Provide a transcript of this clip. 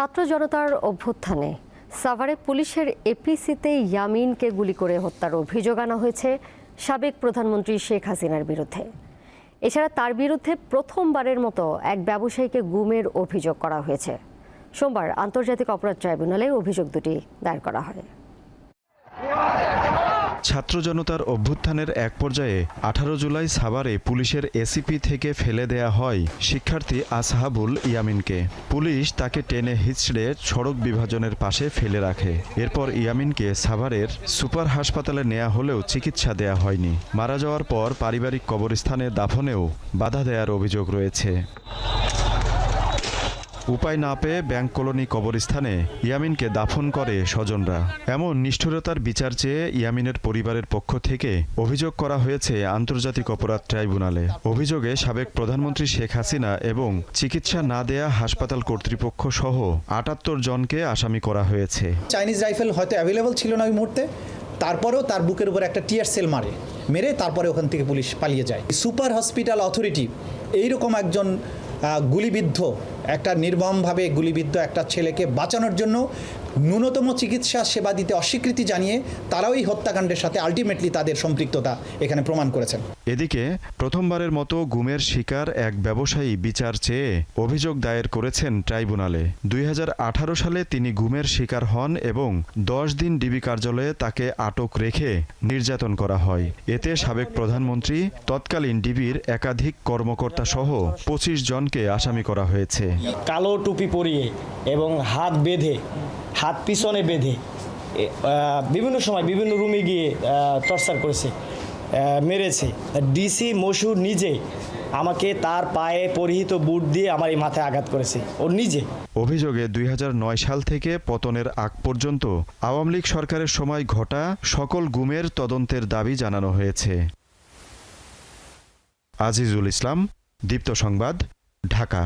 ছাত্র জনতার অভ্যুত্থানে। সাভারে পুলিশের এপিসিতে ইয়ামিনকে গুলি করে হত্যার অভিযোগ আনা হয়েছে সাবেক প্রধানমন্ত্রী শেখ হাসিনার বিরুদ্ধে। এছাড়া তার বিরুদ্ধে প্রথমবারের মতো এক ব্যবসায়ীকে গুমের অভিযোগ করা হয়েছে। সোমবার আন্তর্জাতিক অপরাধ ট্রাইব্যুনালে অভিযোগ দুটি দায়ের করা হয়। ছাত্র জনতার অভ্যুত্থানের এক পর্যায়ে আঠারো জুলাই সাভারে পুলিশের এসিপি থেকে ফেলে দেয়া হয় শিক্ষার্থী আসহাবুল ইয়ামিনকে। পুলিশ তাকে টেনে হিচড়ে সড়ক বিভাজনের পাশে ফেলে রাখে। এরপর ইয়ামিনকে সাভারের সুপার হাসপাতালে নেওয়া হলেও চিকিৎসা দেয়া হয়নি। মারা যাওয়ার পর পারিবারিক কবরস্থানে দাফনেও বাধা দেয়ার অভিযোগ রয়েছে। উপায় না পেয়ে ব্যাংক কলোনি কবরস্থানে ইয়ামিনকে দাফন করে স্বজনরা। এমন নিষ্ঠুরতার বিচার চেয়ে ইয়ামিনের পরিবারের পক্ষ থেকে অভিযোগ করা হয়েছে আন্তর্জাতিক অপরাধ ট্রাইব্যুনালে। অভিযোগে সাবেক প্রধানমন্ত্রী শেখ হাসিনা এবং চিকিৎসা না দেয়া হাসপাতাল কর্তৃপক্ষ সহ আটাত্তর জনকে আসামি করা হয়েছে। চাইনিজ রাইফেল হয়তো অ্যাভেলেবল ছিল না ওই মুহূর্তে। তারপরেও তার বুকের উপর একটা টিয়ার সেল মারে, মেরে তারপরে ওখান থেকে পুলিশ পালিয়ে যায়। সুপার হসপিটাল অথরিটি, এইরকম একজন গুলিবিদ্ধ একটা নির্মমভাবে গুলিবিদ্ধ একটা ছেলেকে বাঁচানোর জন্য ন্যূনতম চিকিৎসা সেবা দিতে অস্বীকৃতি জানিয়ে তারাও এই হত্যাকাণ্ডের সাথে আলটিমেটলি তাদের সম্পৃক্ততা এখানে প্রমাণ করেছেন। এদিকে প্রথমবারের মতো গুমের শিকার এক ব্যবসায়ী বিচার চেয়ে অভিযোগ দায়ের করেছেন ট্রাইব্যুনালে। দুই হাজার আঠারো সালে তিনি গুমের শিকার হন এবং দশ দিন ডিবি কার্যালয়ে তাকে আটক রেখে নির্যাতন করা হয়। এতে সাবেক প্রধানমন্ত্রী, তৎকালীন ডিবির একাধিক কর্মকর্তা সহ পঁচিশ জনকে আসামি করা হয়েছে। কালো টুপি পরিয়ে এবং হাত বেঁধে, হাত পিছনে বেঁধে বিভিন্ন সময় বিভিন্ন রুমে গিয়ে টর্চার করেছে মেরেছে। ডিসি মশুর নিজে আমাকে তার পায়ে পরিহিত বুট দিয়ে আমার এই মাথায় আঘাত করেছে। ও নিজে। অভিযোগে দুই হাজার নয় সাল থেকে পতনের আগ পর্যন্ত আওয়ামী লীগ সরকারের সময় ঘটা সকল গুমের তদন্তের দাবি জানানো হয়েছে। আজিজুল ইসলাম, দীপ্ত সংবাদ, ঢাকা।